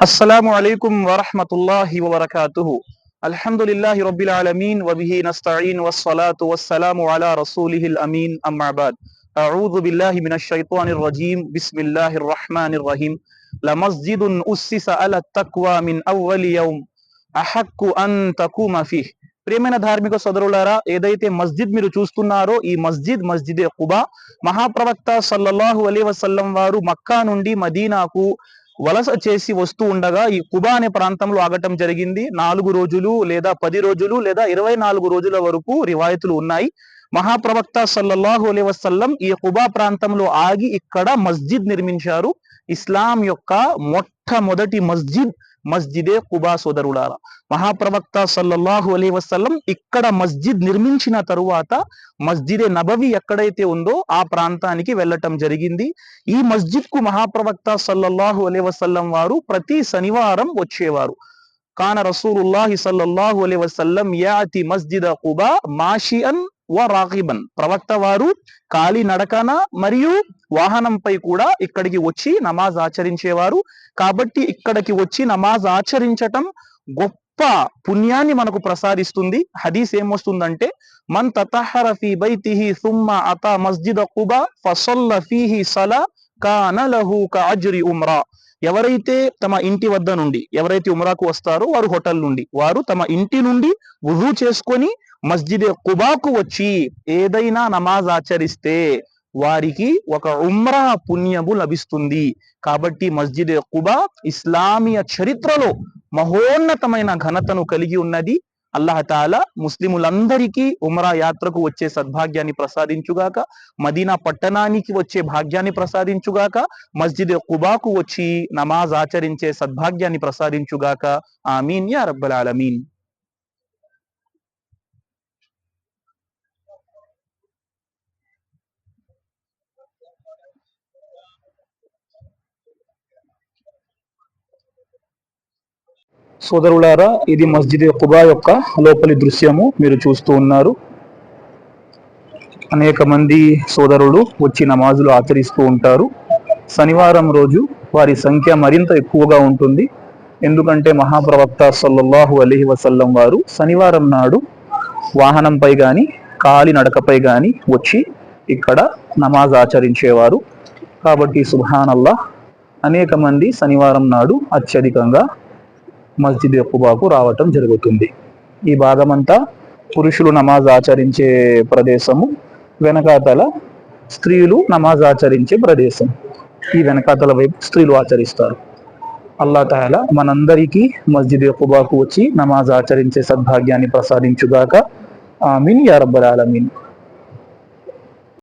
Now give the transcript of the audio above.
السلام عليكم ورحمة الله وبركاته الحمد لله رب العالمين وبه نستعين والصلاة والسلام على رسوله الأمين أما بعد أعوذ بالله من الشيطان الرجيم بسم الله الرحمن الرحيم لمسجد أسس على التقوى من أول يوم أحق أن تقوم فيه ప్రియమైన ధార్మిక సోదరులారా ఏదైతే మస్జిద్ మీరు చూస్తున్నారో ఈ మస్జిద్ మస్జిదే కుబా మహాప్రవక్త సల్లల్లాహు అలీ వసల్లం వారు మక్కా నుండి మదీనాకు వలస చేసి వస్తూ ఉండగా ఈ కుబా అనే ప్రాంతంలో ఆగటం జరిగింది. నాలుగు రోజులు లేదా పది రోజులు లేదా ఇరవై నాలుగు రోజుల వరకు రివాయతులు ఉన్నాయి. మహాప్రవక్త సల్లల్లాహు అలీ వసల్లం ఈ కుబా ప్రాంతంలో ఆగి ఇక్కడ మస్జిద్ నిర్మించారు. ఇస్లాం యొక్క మొట్టమొదటి మస్జిద్ మస్జిదే కుబా సోదరులారా. మహాప్రవక్త సల్లల్లాహు అలీ వసల్లం ఇక్కడ మస్జిద్ నిర్మించిన తరువాత మస్జిదే నబవి ఎక్కడైతే ఉందో ఆ ప్రాంతానికి వెళ్ళటం జరిగింది. ఈ మస్జిద్కు మహాప్రవక్త సల్లల్లాహు అలీ వసల్లం వారు ప్రతి శనివారం వచ్చేవారు. కాన రసూలుల్లాహి సల్లల్లాహు అలీ వసల్లం యాతి మస్జిద కుబా మాషియన్ వ రాగిబన్. ప్రవక్త వారు కాలి నడకన మరియు వాహనంపై కూడా ఇక్కడికి వచ్చి నమాజ్ ఆచరించేవారు. కాబట్టి ఇక్కడికి వచ్చి నమాజ్ ఆచరించటం గొప్ప పుణ్యాన్ని మనకు ప్రసాదిస్తుంది. హదీస్ ఏమొస్తుందంటే మన్ తతహర బైతిహి సుమ్మ అత మస్జిద కుబా ఫసల్ల ఫీహి సలా కాన లహు కాజ్రి ఉమ్రా. ఎవరైతే తమ ఇంటి వద్ద నుండి ఎవరైతే ఉమ్రాకు వస్తారో వారు హోటల్ నుండి వారు తమ ఇంటి నుండి వుజూ చేసుకొని మస్జిద్ కుబాకు వచ్చి ఏదైనా నమాజ్ ఆచరిస్తే వారికి ఒక ఉమ్రా పుణ్యము లభిస్తుంది. కాబట్టి మస్జిద్ కుబా ఇస్లామియ చరిత్రలో మహోన్నతమైన ఘనతను కలిగి ఉన్నది. అల్లాహతాల ముస్లిములందరికీ ఉమరా యాత్రకు వచ్చే సద్భాగ్యాన్ని ప్రసాదించుగాక మదీనా పట్టణానికి వచ్చే భాగ్యాన్ని ప్రసాదించుగాక మస్జిద్ కుబాకు వచ్చి నమాజ్ ఆచరించే సద్భాగ్యాన్ని ప్రసాదించుగాక. ఆమీన్ యా రబ్బల్ ఆలమీన్. సోదరులారా ఇది మస్జిద్ కుబా యొక్క లోపలి దృశ్యము. మీరు చూస్తూ ఉన్నారు. అనేక మంది సోదరులు వచ్చి నమాజులు ఆచరిస్తూ ఉంటారు. శనివారం రోజు వారి సంఖ్య మరింత ఎక్కువగా ఉంటుంది. ఎందుకంటే మహాప్రవక్త సల్లల్లాహు అలీహి వసల్లం వారు శనివారం నాడు వాహనంపై కానీ కాలి నడకపై కానీ వచ్చి ఇక్కడ నమాజ్ ఆచరించేవారు. కాబట్టి సుభానల్లా అనేక మంది శనివారం నాడు అత్యధికంగా మస్జిద్ ఎక్కుబాకు రావటం జరుగుతుంది. ఈ భాగమంతా పురుషులు నమాజ్ ఆచరించే ప్రదేశము వెనకాతల స్త్రీలు నమాజ్ ఆచరించే ప్రదేశం. ఈ వెనకాతల వైపు స్త్రీలు ఆచరిస్తారు. అల్లా తాల మనందరికీ మస్జిద్ ఎక్కుబాకు వచ్చి నమాజ్ ఆచరించే సద్భాగ్యాన్ని ప్రసాదించుగాక. ఆమీన్ యా రబ్బల్ ఆలమీన్.